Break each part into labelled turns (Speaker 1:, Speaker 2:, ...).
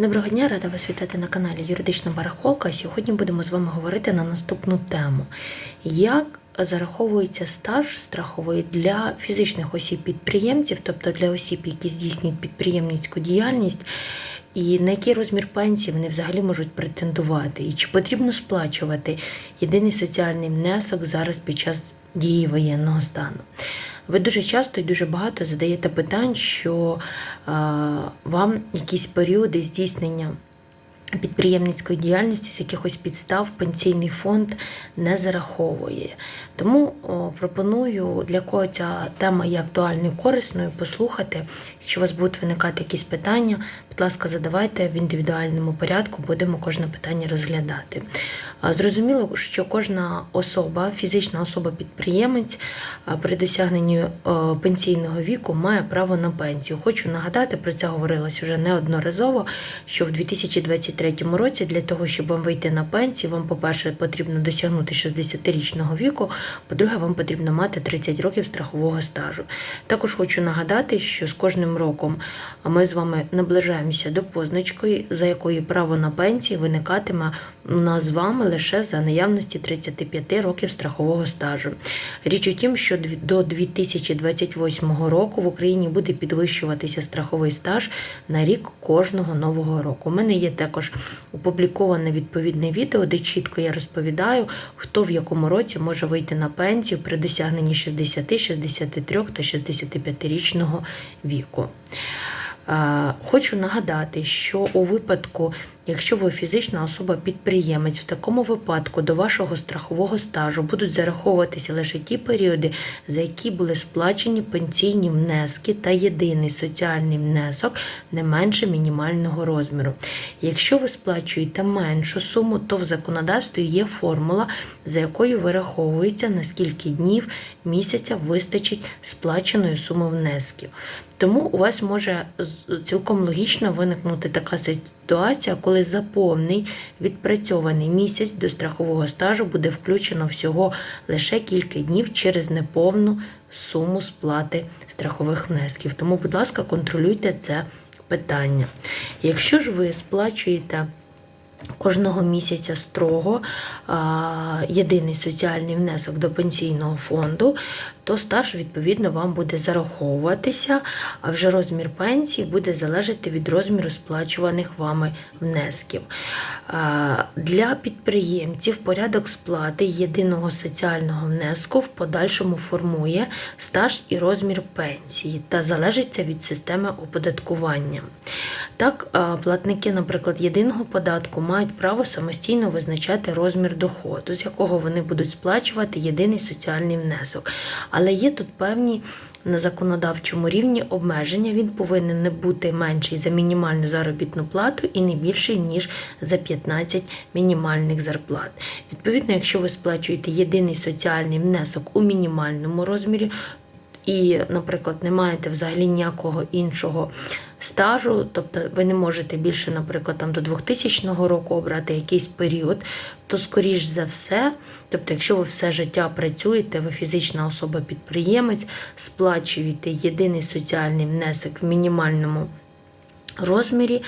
Speaker 1: Доброго дня, рада вас вітати на каналі Юридична Барахолка. Сьогодні будемо з вами говорити на наступну тему: як зараховується стаж страховий для фізичних осіб-підприємців, тобто для осіб, які здійснюють підприємницьку діяльність, і на який розмір пенсії вони взагалі можуть претендувати, і чи потрібно сплачувати єдиний соціальний внесок зараз під час дії воєнного стану. Ви дуже часто і дуже багато задаєте питань, що е, вам якісь періоди здійснення підприємницької діяльності з якихось підстав пенсійний фонд не зараховує. Тому пропоную для кого ця тема є актуальною і корисною послухати. Якщо у вас будуть виникати якісь питання, будь ласка, задавайте в індивідуальному порядку, будемо кожне питання розглядати. Зрозуміло, що кожна особа, фізична особа-підприємець при досягненні пенсійного віку має право на пенсію. Хочу нагадати, про це говорилось вже неодноразово, що в 2023 році для того, щоб вам вийти на пенсію, вам, по-перше, потрібно досягнути 60-річного віку, по-друге, вам потрібно мати 30 років страхового стажу. Також хочу нагадати, що з кожним роком ми з вами наближаємося до позначки, за якої право на пенсію виникатиме у нас з вами лише за наявності 35 років страхового стажу. Річ у тім, що до 2028 року в Україні буде підвищуватися страховий стаж на рік кожного нового року. У мене є також опубліковане відповідне відео, де чітко я розповідаю, хто в якому році може вийти на пенсію при досягненні 60, 63 та 65-річного віку. Е, Хочу нагадати, що у випадку, якщо ви фізична особа-підприємець, в такому випадку до вашого страхового стажу будуть зараховуватися лише ті періоди, за які були сплачені пенсійні внески та єдиний соціальний внесок не менше мінімального розміру. Якщо ви сплачуєте меншу суму, то в законодавстві є формула, за якою вираховується, на скільки днів місяця вистачить сплаченої суми внесків. Тому у вас може цілком логічно виникнути така ситуація, коли за повний відпрацьований місяць до страхового стажу буде включено всього лише кілька днів через неповну суму сплати страхових внесків. Тому, будь ласка, контролюйте це питання. Якщо ж ви сплачуєте кожного місяця строго єдиний соціальний внесок до пенсійного фонду, то стаж відповідно вам буде зараховуватися, а вже розмір пенсії буде залежати від розміру сплачуваних вами внесків. Для підприємців порядок сплати єдиного соціального внеску в подальшому формує стаж і розмір пенсії та залежиться від системи оподаткування. Так, платники, наприклад, єдиного податку мають право самостійно визначати розмір доходу, з якого вони будуть сплачувати єдиний соціальний внесок. Але є тут певні на законодавчому рівні обмеження. Він повинен не бути менший за мінімальну заробітну плату і не більший, ніж за 15 мінімальних зарплат. Відповідно, якщо ви сплачуєте єдиний соціальний внесок у мінімальному розмірі, і, наприклад, не маєте взагалі ніякого іншого стажу, тобто ви не можете більше, наприклад, там до 2000 року обрати якийсь період, то скоріш за все, тобто, якщо ви все життя працюєте, ви фізична особа-підприємець, сплачуєте єдиний соціальний внесок в мінімальному розмірі,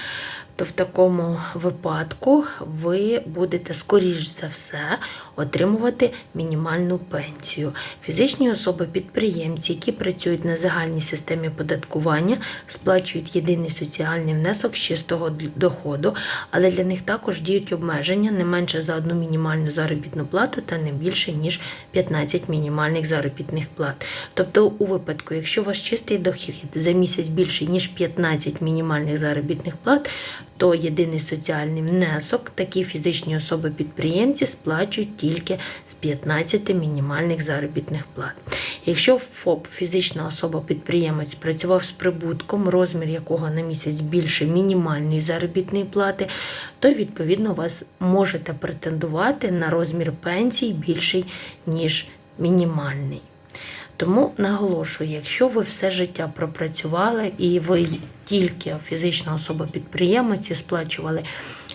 Speaker 1: то в такому випадку ви будете, скоріш за все, отримувати мінімальну пенсію. Фізичні особи-підприємці, які працюють на загальній системі податкування, сплачують єдиний соціальний внесок з чистого доходу, але для них також діють обмеження не менше за одну мінімальну заробітну плату та не більше, ніж 15 мінімальних заробітних плат. Тобто, у випадку, якщо ваш чистий дохід за місяць більший, ніж 15 мінімальних заробітних плат, то єдиний соціальний внесок такі фізичні особи-підприємці сплачують тільки з 15 мінімальних заробітних плат. Якщо ФОП, фізична особа-підприємець, працював з прибутком, розмір якого на місяць більше мінімальної заробітної плати, то відповідно вас можете претендувати на розмір пенсій більший, ніж мінімальний. Тому наголошую, якщо ви все життя пропрацювали і ви тільки фізична особа-підприємець і сплачували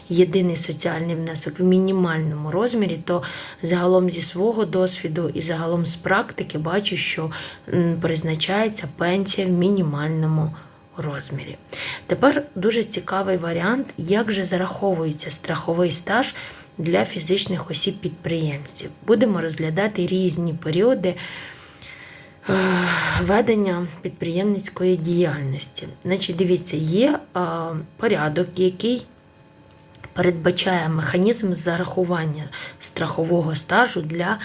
Speaker 1: єдиний соціальний внесок в мінімальному розмірі, то загалом зі свого досвіду і загалом з практики бачу, що призначається пенсія в мінімальному розмірі. Тепер дуже цікавий варіант, як же зараховується страховий стаж для фізичних осіб-підприємців. Будемо розглядати різні періоди ведення підприємницької діяльності. Значить, дивіться, є е, порядок, який передбачає механізм зарахування страхового стажу для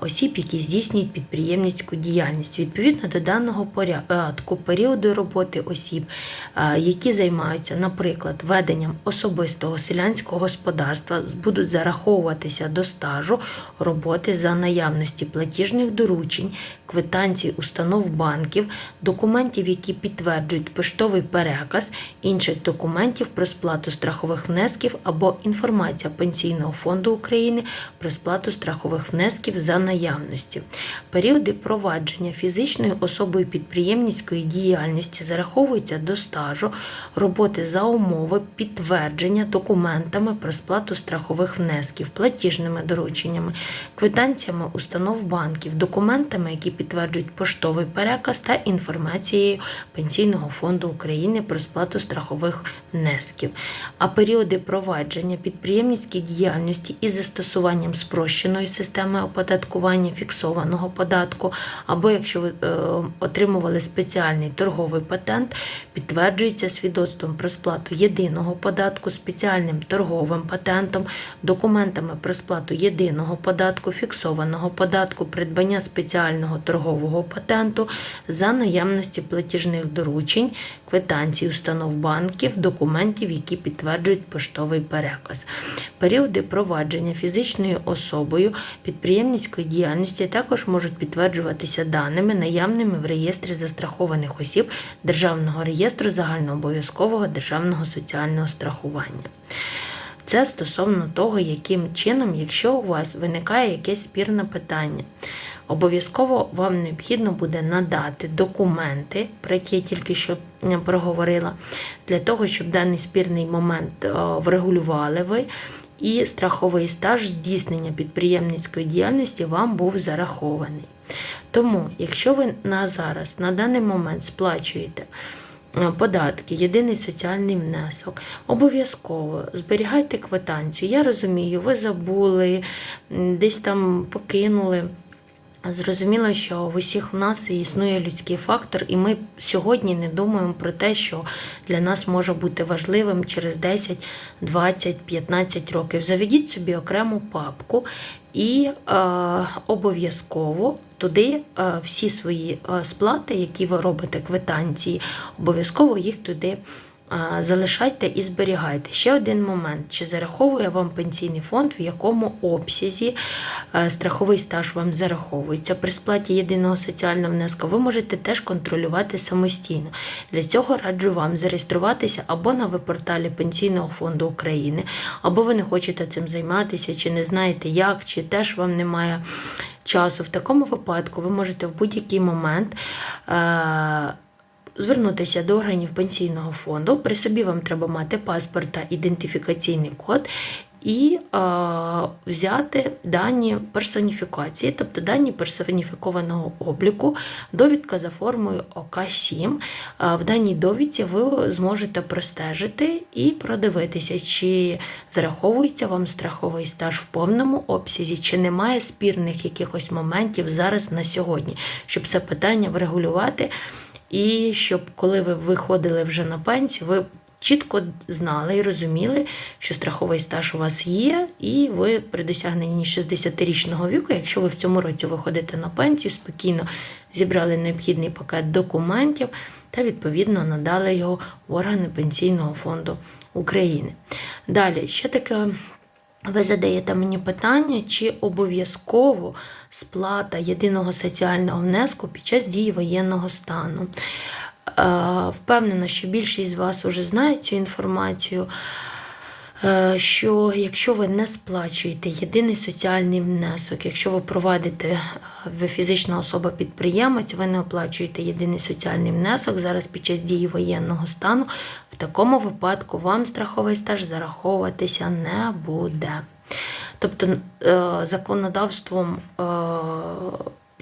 Speaker 1: осіб, які здійснюють підприємницьку діяльність. Відповідно до даного порядку, періоду роботи осіб, які займаються, наприклад, веденням особистого селянського господарства, будуть зараховуватися до стажу роботи за наявності платіжних доручень, квитанцій установ банків, документів, які підтверджують поштовий переказ, інших документів про сплату страхових внесків або інформація Пенсійного фонду України про сплату страхових внесків за наявності. Періоди провадження фізичною особою підприємницької діяльності зараховуються до стажу роботи за умови підтвердження документами про сплату страхових внесків, платіжними дорученнями, квитанціями установ банків, документами, які підтверджують поштовий переказ та інформацією Пенсійного фонду України про сплату страхових внесків. А періоди провадження підприємницької діяльності із застосуванням спрощеної системи оподаткування фіксованого податку, або якщо ви е, отримували спеціальний торговий патент, підтверджується свідоцтвом про сплату єдиного податку, спеціальним торговим патентом, документами про сплату єдиного податку, фіксованого податку, придбання спеціального торгового патенту за наявності платіжних доручень, квитанцій установ банків, документів, які підтверджують поштовий переказ. Періоди провадження фізичною особою підприємницької діяльності також можуть підтверджуватися даними, наявними в реєстрі застрахованих осіб Державного реєстру загальнообов'язкового державного соціального страхування. Це стосовно того, яким чином, якщо у вас виникає якесь спірне питання, обов'язково вам необхідно буде надати документи, про які я тільки що проговорила, для того, щоб даний спірний момент врегулювали ви. І страховий стаж здійснення підприємницької діяльності вам був зарахований. Тому, якщо ви на зараз, на даний момент сплачуєте е, податки, єдиний соціальний внесок, обов'язково зберігайте квитанцію. Я розумію, ви забули, десь там покинули. Зрозуміло, що в усіх в нас існує людський фактор, і ми сьогодні не думаємо про те, що для нас може бути важливим через 10, 20, 15 років. Заведіть собі окрему папку і е, обов'язково туди е, всі свої е, сплати, які ви робите, квитанції, обов'язково їх туди. Залишайте і зберігайте. Ще один момент: чи зараховує вам пенсійний фонд, в якому обсязі е, страховий стаж вам зараховується при сплаті єдиного соціального внеску, ви можете теж контролювати самостійно. Для цього раджу вам зареєструватися або на веб-порталі Пенсійного фонду України, або ви не хочете цим займатися, чи не знаєте як, чи теж вам немає часу. В такому випадку ви можете в будь-який момент. Е, звернутися до органів пенсійного фонду. При собі вам треба мати паспорт та ідентифікаційний код. І е, взяти дані персоніфікації, тобто дані персоніфікованого обліку, довідка за формою ОК7. Е, в даній довідці ви зможете простежити і продивитися, чи зараховується вам страховий стаж в повному обсязі, чи немає спірних якихось моментів зараз на сьогодні, щоб це питання врегулювати. І щоб коли ви виходили вже на пенсію, ви чітко знали і розуміли, що страховий стаж у вас є, і ви при досягненні 60-річного віку, якщо ви в цьому році виходите на пенсію, спокійно зібрали необхідний пакет документів та відповідно надали його в органи Пенсійного фонду України. Далі, ще таке ви задаєте мені питання, чи обов'язково сплата єдиного соціального внеску під час дії воєнного стану. Е, Впевнена, що більшість з вас вже знає цю інформацію. Е, Що якщо ви не сплачуєте єдиний соціальний внесок, якщо ви проводите е, ви фізична особа-підприємець, ви не оплачуєте єдиний соціальний внесок зараз під час дії воєнного стану, в такому випадку вам страховий стаж зараховуватися не буде. Тобто е, законодавством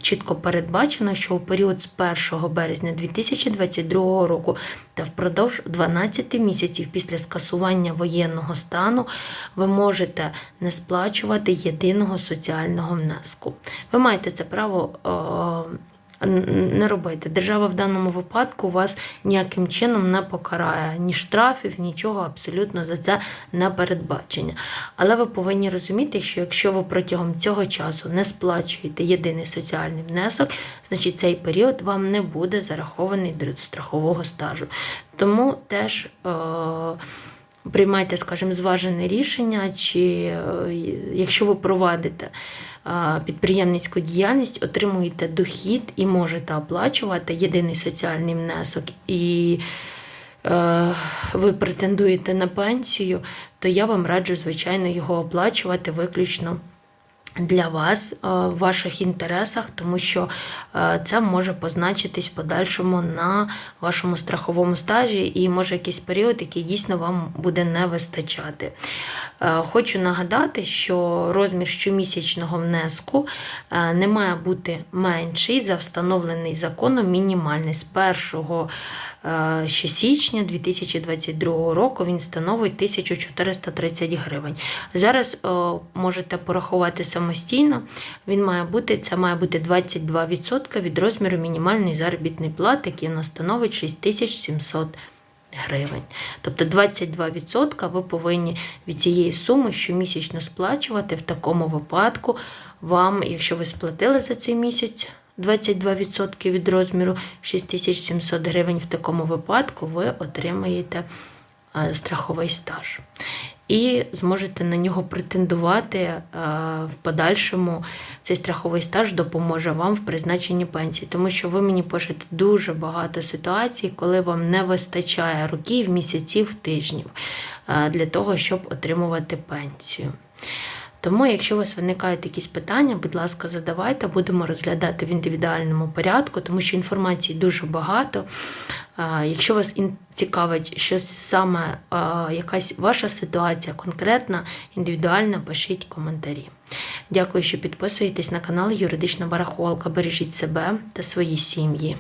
Speaker 1: чітко передбачено, що у період з 1 березня 2022 року та впродовж 12 місяців після скасування воєнного стану ви можете не сплачувати єдиного соціального внеску. Ви маєте це право. Не робити. Держава в даному випадку вас ніяким чином не покарає ні штрафів, нічого абсолютно за це не передбачення. Але ви повинні розуміти, що якщо ви протягом цього часу не сплачуєте єдиний соціальний внесок, значить цей період вам не буде зарахований до страхового стажу. Тому теж. Е- Приймайте, скажімо, зважене рішення, чи е, якщо ви провадите е, підприємницьку діяльність, отримуєте дохід і можете оплачувати єдиний соціальний внесок, і е, ви претендуєте на пенсію, то я вам раджу, звичайно, його оплачувати виключно. Для вас е, в ваших інтересах, тому що е, це може позначитись в подальшому на вашому страховому стажі, і може якийсь період, який дійсно вам буде не вистачати. Е, Хочу нагадати, що розмір щомісячного внеску не має бути менший за встановлений законом мінімальний з 1 е, ще січня 2022 року він становить 1430 гривень. Зараз е, можете порахувати самостійно. Він має бути, це має бути 22% від розміру мінімальної заробітної плати, який у нас становить 6700 гривень. Тобто 22% ви повинні від цієї суми щомісячно сплачувати. В такому випадку вам, якщо ви сплатили за цей місяць 22% від розміру 6700 гривень, в такому випадку ви отримаєте е, страховий стаж. І зможете на нього претендувати е, в подальшому. Цей страховий стаж допоможе вам в призначенні пенсії, тому що ви мені пишете дуже багато ситуацій, коли вам не вистачає років, місяців, тижнів е, для того, щоб отримувати пенсію. Тому, якщо у вас виникають якісь питання, будь ласка, задавайте, будемо розглядати в індивідуальному порядку, тому що інформації дуже багато. Якщо вас цікавить щось саме якась ваша ситуація конкретна, індивідуальна, пишіть коментарі. Дякую, що підписуєтесь на канал Юридична Барахолка. Бережіть себе та свої сім'ї.